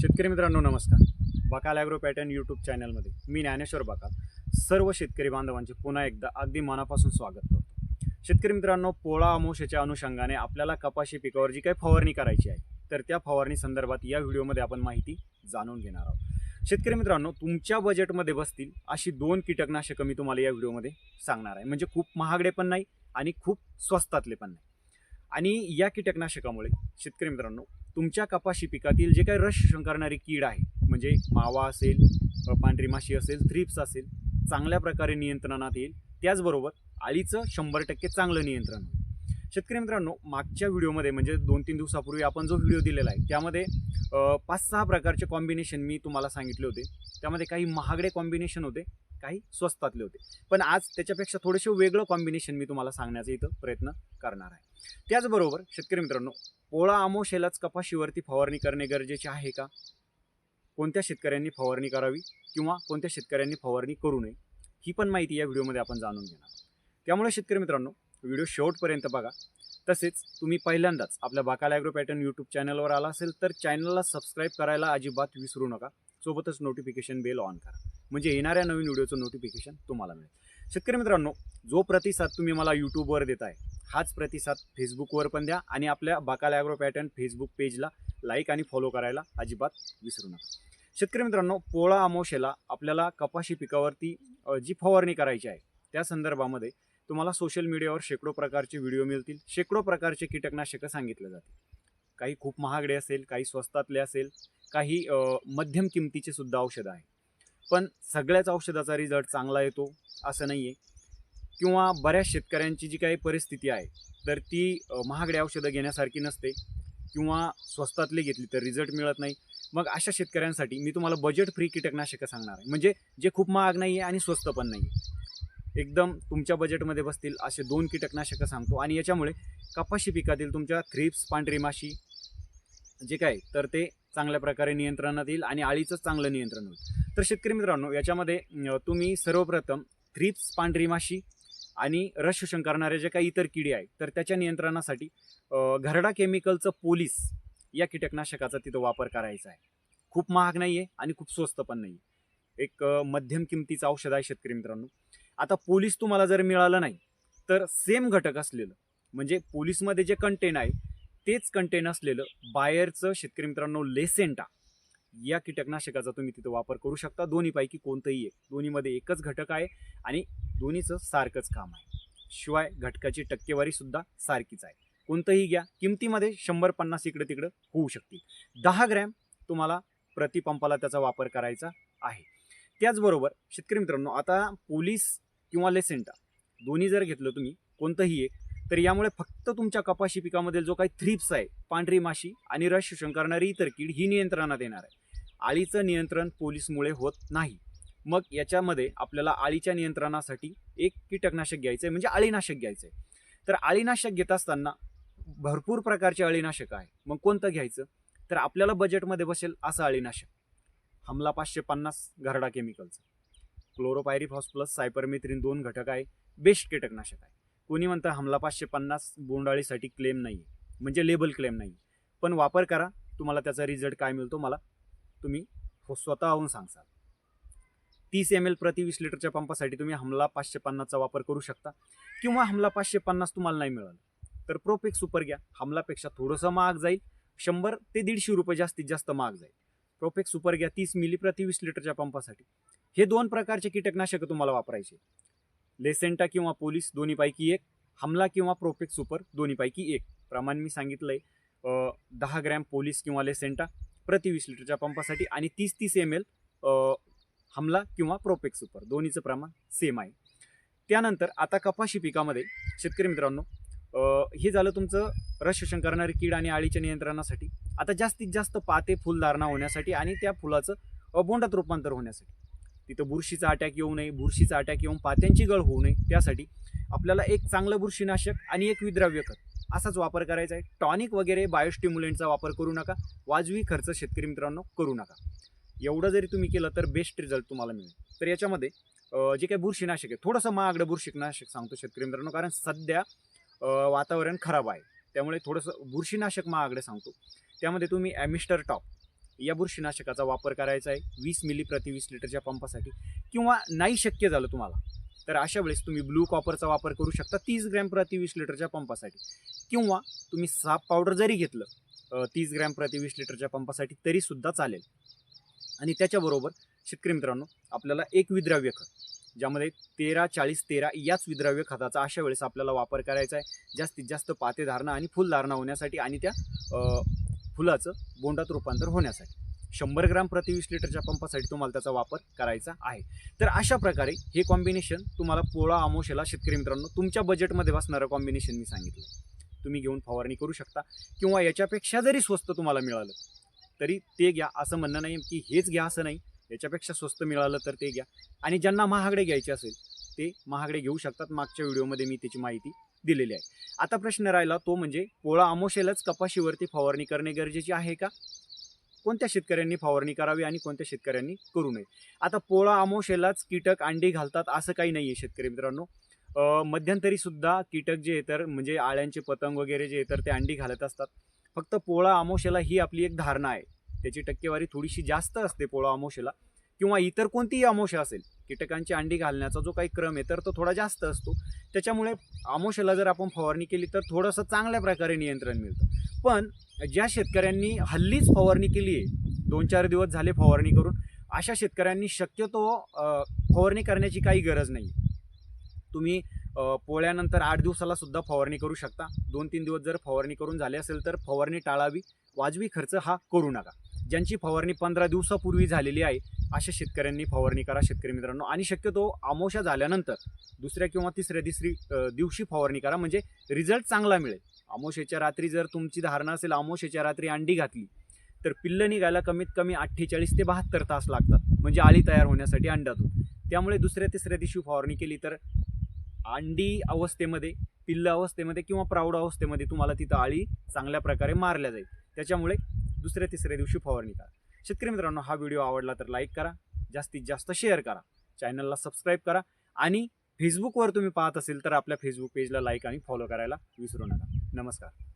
शेतकरी मित्रांनो नमस्कार. बकाल ॲग्रो पॅटर्न यूट्यूब चॅनलमध्ये मी ज्ञानेश्वर बकाल सर्व शेतकरी बांधवांचे पुन्हा एकदा अगदी मनापासून स्वागत करतो. शेतकरी मित्रांनो पोळा अमावस्येच्या अनुषंगाने आपल्याला कपाशी पिकावर जी काही फवारणी करायची आहे तर त्या फवारणी संदर्भात या व्हिडिओमध्ये आपण माहिती जाणून घेणार आहोत. शेतकरी मित्रांनो तुमच्या बजेटमध्ये बसतील अशी दोन कीटकनाशकं मी तुम्हाला या व्हिडिओमध्ये सांगणार आहे. म्हणजे खूप महागडे पण नाही आणि खूप स्वस्तातले पण नाही. आणि या कीटकनाशकामुळे शेतकरी मित्रांनो तुमच्या कपाशी पिकातील जे काही रस शोषण करणारी कीड आहे म्हणजे मावा असेल पांढरी माशी असेल थ्रिप्स असेल चांगल्या प्रकारे नियंत्रणात येईल. त्याचबरोबर आळीचं शंभर टक्के चांगलं नियंत्रण होईल. शेतकरी मित्रांनो मागच्या व्हिडिओमध्ये म्हणजे दोन तीन दिवसापूर्वी आपण जो व्हिडिओ दिलेला आहे त्यामध्ये पाच सहा प्रकारचे कॉम्बिनेशन मी तुम्हाला सांगितले होते. त्यामध्ये काही महागडे कॉम्बिनेशन होते. काही स्वस्तातले होते. पण आज त्याच्यापेक्षा थोडेसे वेगळं कॉम्बिनेशन मी तुम्हाला सांगण्याचा इथं प्रयत्न करणार आहे. त्याचबरोबर शेतकरी मित्रांनो पोळा आमोशेलाच कपाशीवरती फवारणी करणे गरजेचे आहे का? कोणत्या शेतकऱ्यांनी फवारणी करावी किंवा कोणत्या शेतकऱ्यांनी फवारणी करू नये ही पण माहिती या व्हिडिओमध्ये आपण जाणून घेणार त्यामुळे शेतकरी मित्रांनो व्हिडिओ शेवटपर्यंत बघा. तसेच तुम्ही पहिल्यांदाच आपल्या बाकाल ॲग्रो पॅटर्न यूट्यूब चॅनलवर आला असेल तर चॅनलला सबस्क्राईब करायला अजिबात विसरू नका. सोबतच नोटिफिकेशन बेल ऑन करा. म्हणजे येणाऱ्या नवीन व्हिडिओचं नोटिफिकेशन तुम्हाला मिळेल. शेतकरी मित्रांनो जो प्रतिसाद तुम्ही मला यूट्यूबवर देताय हाच प्रतिसाद फेसबुकवर पण द्या आणि आपल्या बाकाल ॲग्रो पॅटर्न फेसबुक पेजला लाईक आणि फॉलो करायला अजिबात विसरू नका. शेतकरी मित्रांनो पोळा अमावशेला आपल्याला कपाशी पिकावरती जी फवारणी करायची आहे त्या संदर्भामध्ये तुम्हाला सोशल मीडियावर शेकडो प्रकारचे व्हिडिओ मिळतील. शेकडो प्रकारचे कीटकनाशकं सांगितले जातील. काही खूप महागडे असेल काही स्वस्तातले असेल काही मध्यम किमतीचे सुद्धा औषधं आहे पण सगळ्याच औषधाचा रिझल्ट चांगला येतो असं नाही आहे किंवा बऱ्याच शेतकऱ्यांची जी काही परिस्थिती आहे तर ती महागडी औषधं घेण्यासारखी नसते. किंवा स्वस्तातली घेतली तर रिझल्ट मिळत नाही. मग अशा शेतकऱ्यांसाठी मी तुम्हाला बजेट फ्री कीटकनाशकं सांगणार आहे. म्हणजे जे खूप महाग नाही आहे आणि स्वस्त पण नाही आहे एकदम तुमच्या बजेटमध्ये बसतील असे दोन कीटकनाशकं सांगतो. आणि याच्यामुळे कपाशी पिकातील तुमच्या थ्रिप्स पांढरी माशी जे काय तर ते चांगल्या प्रकारे नियंत्रणात येईल आणि आळीचंच चांगलं नियंत्रण होईल. तर शेतकरी मित्रांनो याच्यामध्ये तुम्ही सर्वप्रथम थ्रिप्स पांढरी माशी आणि रस शोषण करणारे जे काही इतर किडी आहेत तर त्याच्या नियंत्रणासाठी घरडा केमिकलचं पोलीस या कीटकनाशकाचा तिथं वापर करायचा आहे. खूप महाग नाही आहे आणि खूप स्वस्त पण नाही एक मध्यम किमतीचं औषध आहे शेतकरी मित्रांनो. आता पोलीस तुम्हाला जर मिळालं नाही तर सेम घटक असलेलं म्हणजे पोलीसमध्ये जे कंटेन आहे तेच कंटेन असलेलं बायरचं शेतकरी मित्रांनो लेसेंटा. या कीटकनाशकाचा तुम्ही तिथं वापर करू शकता. दोन्हीपैकी कोणतंही एक. दोन्हीमध्ये एकच घटक आहे आणि दोन्हीचं सारखंच काम आहे. शिवाय घटकाची टक्केवारीसुद्धा सारखीच आहे. कोणतंही घ्या. किमतीमध्ये शंभर पन्नास इकडे तिकडं होऊ शकतील. दहा ग्रॅम तुम्हाला प्रतिपंपाला त्याचा वापर करायचा आहे. त्याचबरोबर शेतकरी मित्रांनो आता पोलीस किंवा लेसेंटा दोन्ही जर घेतलं तुम्ही कोणतंही एक तर यामुळे फक्त तुमच्या कपाशी पिकामधील जो काही थ्रिप्स आहे पांढरी माशी आणि रस शोषण करणारी इतर कीड ही नियंत्रणात येणार आहे. आळीचं नियंत्रण पोलीसमुळे होत नाही. मग याच्यामध्ये आपल्याला आळीच्या नियंत्रणासाठी एक कीटकनाशक घ्यायचं आहे म्हणजे आळीनाशक घ्यायचं आहे तर आळीनाशक घेत असताना भरपूर प्रकारचे अळीनाशक आहे. मग कोणतं घ्यायचं? तर आपल्याला बजेटमध्ये बसेल असं अळीनाशक हमला पाचशे पन्नास घरडा केमिकलचं क्लोरोपायरिफॉस प्लस सायपरमेथ्रिन दोन घटक आहे. बेस्ट कीटकनाशक आहे. कोणी म्हणतं हमला पाचशे पन्नास बोंडाळीसाठी क्लेम नाही आहे म्हणजे लेबल क्लेम नाही पण वापर करा. तुम्हाला त्याचा रिझल्ट काय मिळतो? मला तुम्ही हो- स्वतःहून सांगसाल. तीस एम एल प्रति वीस लिटरच्या पंपासाठी तुम्ही हमला पाचशे पन्नासचा वापर करू शकता. किंवा हमला पाचशे पन्नास तुम्हाला नाही मिळालं तर प्रोपेक सुपर घ्या. हमलापेक्षा थोडंसं महाग जाईल. शंभर ते दीडशे रुपये जास्तीत जास्त महाग जाईल. प्रोपेक सुपर घ्या. तीस मिली प्रति वीस लिटरच्या पंपासाठी. हे दोन प्रकारचे कीटकनाशकं तुम्हाला वापरायचे. लेसेंटा किंवा पोलीस दोन्हीपैकी एक. हमला किंवा प्रोपेक सुपर दोन्हीपैकी एक. प्रमाण मी सांगितलं आहे दहा ग्रॅम पोलीस किंवा लेसेंटा प्रति वीस लिटरच्या पंपासाठी आणि तीस तीस एम एल हमला किंवा प्रोपेक सुपर. दोन्हीचं प्रमाण सेम आहे. त्यानंतर आता कपाशी पिकामध्ये शेतकरी मित्रांनो हे झालं तुमचं रस शोषण करणारी कीड आणि आळीच्या नियंत्रणासाठी. आता जास्तीत जास्त पाते फुलधारणा होण्यासाठी आणि त्या फुलाचं अबोंडात रूपांतर होण्यासाठी. तिथं बुरशीचा अटॅक येऊ नये बुरशीचा अटॅक येऊन पात्यांची गळ होऊ नये त्यासाठी आपल्याला एक चांगलं बुरशीनाशक आणि एक विद्राव्य खत. असाच वापर करायचा आहे. टॉनिक वगैरे बायोस्टिम्युलेंटचा वापर करू नका. वाजवी खर्च शेतकरी मित्रांनो करू नका. एवढं जरी तुम्ही केलं तर बेस्ट रिझल्ट तुम्हाला मिळेल. तर याच्यामध्ये जे काही बुरशीनाशक आहे थोडंसं महागडं बुरशीनाशक सांगतो शेतकरी मित्रांनो कारण सध्या वातावरण खराब आहे. त्यामुळे थोडंसं बुरशीनाशक महागडं सांगतो. त्यामध्ये तुम्ही ॲमिस्टर टॉप या बुरशीनाशकाचा वापर करायचा आहे वीस मिली प्रति वीस लिटरच्या पंपासाठी. किंवा नाही शक्य झालं तुम्हाला तर अशा वेळेस तुम्ही ब्लू कॉपरचा वापर करू शकता तीस ग्रॅम प्रति वीस लिटरच्या पंपासाठी. किंवा तुम्ही साप पावडर जरी घेतलं तीस ग्रॅम प्रति वीस लिटरच्या पंपासाठी तरीसुद्धा चालेल. आणि त्याच्याबरोबर शेतकरी मित्रांनो आपल्याला एक विद्राव्य खत ज्यामध्ये तेरा चाळीस तेरा याच विद्राव्य खताचा अशा वेळेस आपल्याला वापर करायचा आहे. जास्तीत जास्त पातेधारणा आणि फुलधारणा होण्यासाठी आणि त्या फुलाचं बोंडात रूपांतर होण्यासाठी. शंभर ग्राम प्रति वीस लिटरच्या पंपासाठी तुम्हाला त्याचा वापर करायचा आहे. तर अशा प्रकारे हे कॉम्बिनेशन तुम्हाला पोळा आमोशेला शेतकरी मित्रांनो तुमच्या बजेटमध्ये बसणारं कॉम्बिनेशन मी सांगितलं. तुम्ही घेऊन फवारणी करू शकता किंवा याच्यापेक्षा जरी स्वस्त तुम्हाला मिळालं तरी ते घ्या. असं म्हणणं नाही की हेच घ्या असं नाही. याच्यापेक्षा स्वस्त मिळालं तर ते घ्या. आणि ज्यांना महागडे घ्यायचे असेल ते महागडे घेऊ शकतात. मागच्या व्हिडिओमध्ये मी त्याची माहिती दिलेली आहे. आता प्रश्न राहिला तो म्हणजे पोळा आमोशेलाच कपाशीवरती फवारणी करणे गरजेचे आहे का? कोणत्या शेतकऱ्यांनी फवारणी करावी आणि कोणत्या शेतकऱ्यांनी करू नये? आता पोळा आमोशेलाच कीटक अंडी घालतात असं काही नाही आहे शेतकरी मित्रांनो. मध्यंतरीसुद्धा मध्यंतरी सुद्धा कीटक जे आहे तर म्हणजे आळ्यांचे पतंग वगैरे जे आहे तर ते अंडी घालत असतात. फक्त पोळा आमोशेला ही आपली एक धारणा आहे. त्याची टक्केवारी थोडीशी जास्त असते पोळा आमोशेला किंवा इतर कोणतीही अमोशा असेल कीटकांची अंडी घालण्याचा जो काही क्रम आहे तर तो थोडा जास्त असतो. त्याच्यामुळे आमोशाला जर आपण फवारणी केली तर थोडंसं चांगल्या प्रकारे नियंत्रण मिळतं. पण ज्या शेतकऱ्यांनी हल्लीच फवारणी केली आहे दोन चार दिवस झाले फवारणी करून अशा शेतकऱ्यांनी शक्यतो फवारणी करण्याची काही गरज नाही. तुम्ही पोळ्यानंतर आठ दिवसाला सुद्धा फवारणी करू शकता. दोन तीन दिवस जर फवारणी करून झाले असेल तर फवारणी टाळावी. वाजवी खर्च हा करू नका. ज्यांची फवारणी पंधरा दिवसापूर्वी झालेली आहे अशा शेतकऱ्यांनी फवारणी करा शेतकरी मित्रांनो. आणि शक्यतो आमोशा झाल्यानंतर दुसऱ्या किंवा तिसऱ्या तिसरी दिवशी फवारणी करा. म्हणजे रिझल्ट चांगला मिळेल. आमोशेच्या रात्री जर तुमची धारणा असेल आमोशेच्या रात्री अंडी घातली तर पिल्लं निघायला कमीत कमी अठ्ठेचाळीस ते बहात्तर तास लागतात. म्हणजे आळी तयार होण्यासाठी अंड्यातून त्यामुळे दुसऱ्या तिसऱ्या दिवशी फवारणी केली तर अंडी अवस्थेमध्ये पिल्ल अवस्थेमध्ये किंवा प्रौढ अवस्थेमध्ये तुम्हाला तिथं आळी चांगल्या प्रकारे मारल्या जाईल. त्याच्यामुळे दुसऱ्या तिसऱ्या दिवशी फवारणी करा. शेतकरी मित्रांनो हा व्हिडिओ आवडला तर लाईक करा जास्तीत जास्त शेअर करा चॅनलला सबस्क्राईब करा आणि फेसबुकवर तुम्ही पाहत असेल तर आपल्या फेसबुक पेजला लाईक आणि फॉलो करायला विसरू नका. नमस्कार.